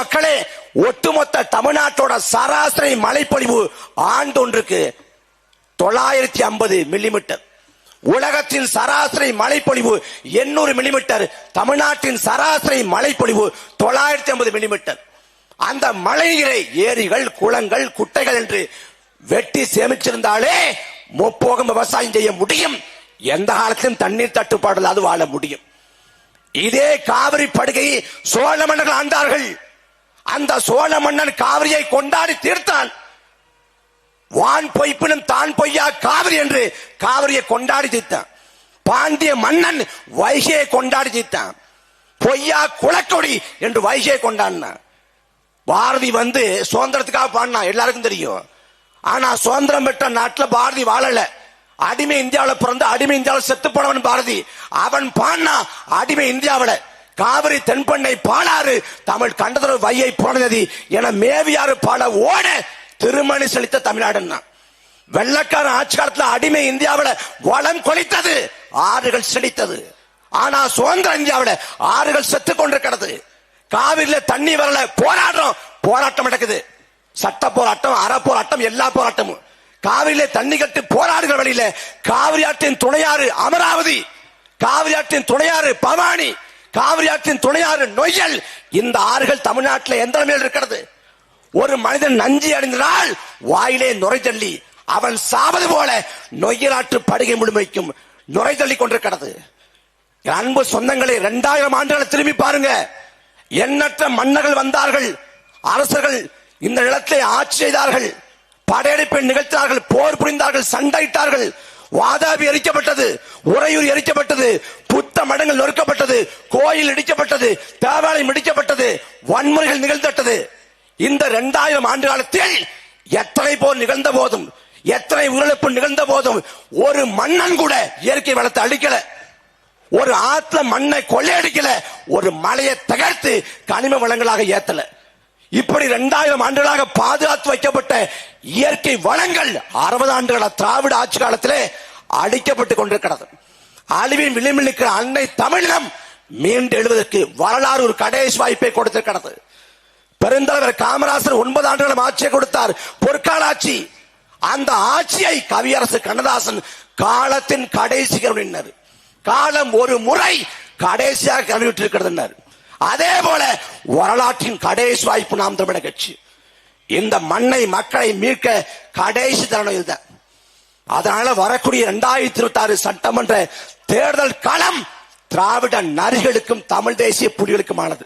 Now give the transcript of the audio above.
மக்களே ஒட்டுமொத்த தமிழ்நாட்டோட சராசரி மழைப்பொழிவு ஆண்டொன்றுக்கு தொள்ளாயிரத்தி ஐம்பது மில்லிமீட்டர் உலகத்தின் சராசரி மழைப்பொழிவு எண்ணூறு மில்லிமீட்டர் தமிழ்நாட்டின் சராசரி மழைப்பொழிவு தொள்ளாயிரத்தி ஐம்பது மில்லிமீட்டர் அந்த மழைநீரை ஏரிகள் குளங்கள் குட்டைகள் என்று வெட்டி சேமிச்சிருந்தாலே முப்போகம் விவசாயம் செய்ய முடியும். எந்த காலத்திலும் தண்ணீர் தட்டுப்பாடு அது வாழ முடியும். இதே காவிரி படுகையை சோழ மன்னர்கள் ஆண்டார்கள். அந்த சோழ மன்னன் காவிரியை கொண்டாடி தீர்த்தான். வான் பொய்ப்பினும் தான் பொய்யா காவிரி என்று காவிரியை கொண்டாடி தீர்த்தான். பாண்டிய மன்னன் வைகையை கொண்டாடி தீர்த்தான். பொய்யா குளக்கொடி என்று வைகையை கொண்டாடினான். பாரதி வந்து சுதந்திரத்துக்காக பாடினான் எல்லாருக்கும் தெரியும். ஆனா சுதந்திரம் பெற்ற நாட்டில் பாரதி வாழல. அடிமை இந்தியாவில் பிறந்து அடிமை இந்தியாவில் செத்து போனவன் பாரதி. அவன் பாடினா அடிமை இந்தியாவில். காவிரி தென்பண்ணை பாலாறு தமிழ் கண்டதொரு வையை புறநதி என மேவியாறு பாட ஓட திருமணி செலுத்த தமிழ்நாடுன்னா. வெள்ளக்கார ஆட்சி காலத்துல அடிமை இந்தியாவில வளம் கொளித்தது ஆறுகள் செழித்தது. ஆனா சுதந்திர இந்தியாவில ஆறுகள் செத்து கொண்டிருக்கிறது. காவிரியில தண்ணி வரல போராடுறோம் போராட்டம் நடக்குது. சட்ட போராட்டம் அற போராட்டம் எல்லா போராட்டமும். காவிரியில தண்ணி கட்டு போராடுகிற வழியில காவிரி ஆற்றின் துணையாறு அமராவதி காவிரி ஆற்றின் துணையாறு பவானி காவிரி ஆற்றின் துணையாறு நொய்யல். இந்த ஆறுகள் தமிழ்நாட்டில் எந்த நிலையில் இருக்கிறது. ஒரு மனிதன் நஞ்சி அடைந்தனால் வாயிலே நுரை தள்ளி அவன் சாவது போல நொய்யலாற்று படுகை முழுமைக்கும் நுரை தள்ளி கொண்டிருக்கிறது. அன்பு சொந்தங்களை இரண்டாயிரம் ஆண்டுகளை திரும்பி பாருங்க. எண்ணற்ற மன்னர்கள் வந்தார்கள். அரசர்கள் இந்த நிலத்தை ஆட்சி செய்தார்கள். படையெடுப்பை நிகழ்த்தினார்கள் போர் புரிந்தார்கள் சண்டையிட்டார்கள். வாதாபி எரிக்கப்பட்டது உறையூர் எரிக்கப்பட்டது புத்த மடங்கள் நொறுக்கப்பட்டது கோயில் இடிக்கப்பட்டது தேவாலயம் இடிக்கப்பட்டது வன்முறைகள் நிகழ்ந்தட்டது. இந்த இரண்டாயிரம் ஆண்டு காலத்தில் எத்தனை போர் நிகழ்ந்த போதும் எத்தனை உயிரிழப்பு நிகழ்ந்த போதும் ஒரு மன்னன் கூட இயற்கை வளத்தை அழிக்கல. ஒரு ஆத்துல மண்ணை கொள்ளையடிக்கல ஒரு மலையை தகர்த்து கனிம வளங்களாக ஏத்தல. இப்படி இரண்டாயிரம் ஆண்டுகளாக பாதுகாத்து வைக்கப்பட்ட இயற்கை வளங்கள் அறுபது ஆண்டுகள திராவிட ஆட்சி காலத்திலே அடிக்கப்பட்டு கொண்டிருக்கிறது. அழிவின் விளிம்பில் அன்னை தமிழினம் மீண்டு எழுவதற்கு வரலாறு ஒரு கடைசி வாய்ப்பை கொடுத்திருக்கிறது. பெருந்தலைவர் காமராசர் ஒன்பது ஆண்டுகளும் ஆட்சியை கொடுத்தார். பொற்கால ஆட்சி அந்த ஆட்சியை கவியரசு கண்ணதாசன் காலத்தின் கடைசி கருணினர் காலம் ஒரு முறை கடைசியாக கருவிட்டிருக்கிறது அதே போல வரலாற்றின் கடைசி வாய்ப்பு நாம் தமிழக கட்சி. இந்த மண்ணை மக்களை மீட்க கடைசி தருணம் இதுதான். அதனால வரக்கூடிய இரண்டாயிரத்தி இருபத்தி ஆறு சட்டமன்ற தேர்தல் களம் திராவிட நரிகளுக்கும் தமிழ் தேசிய புலிகளுக்குமானது.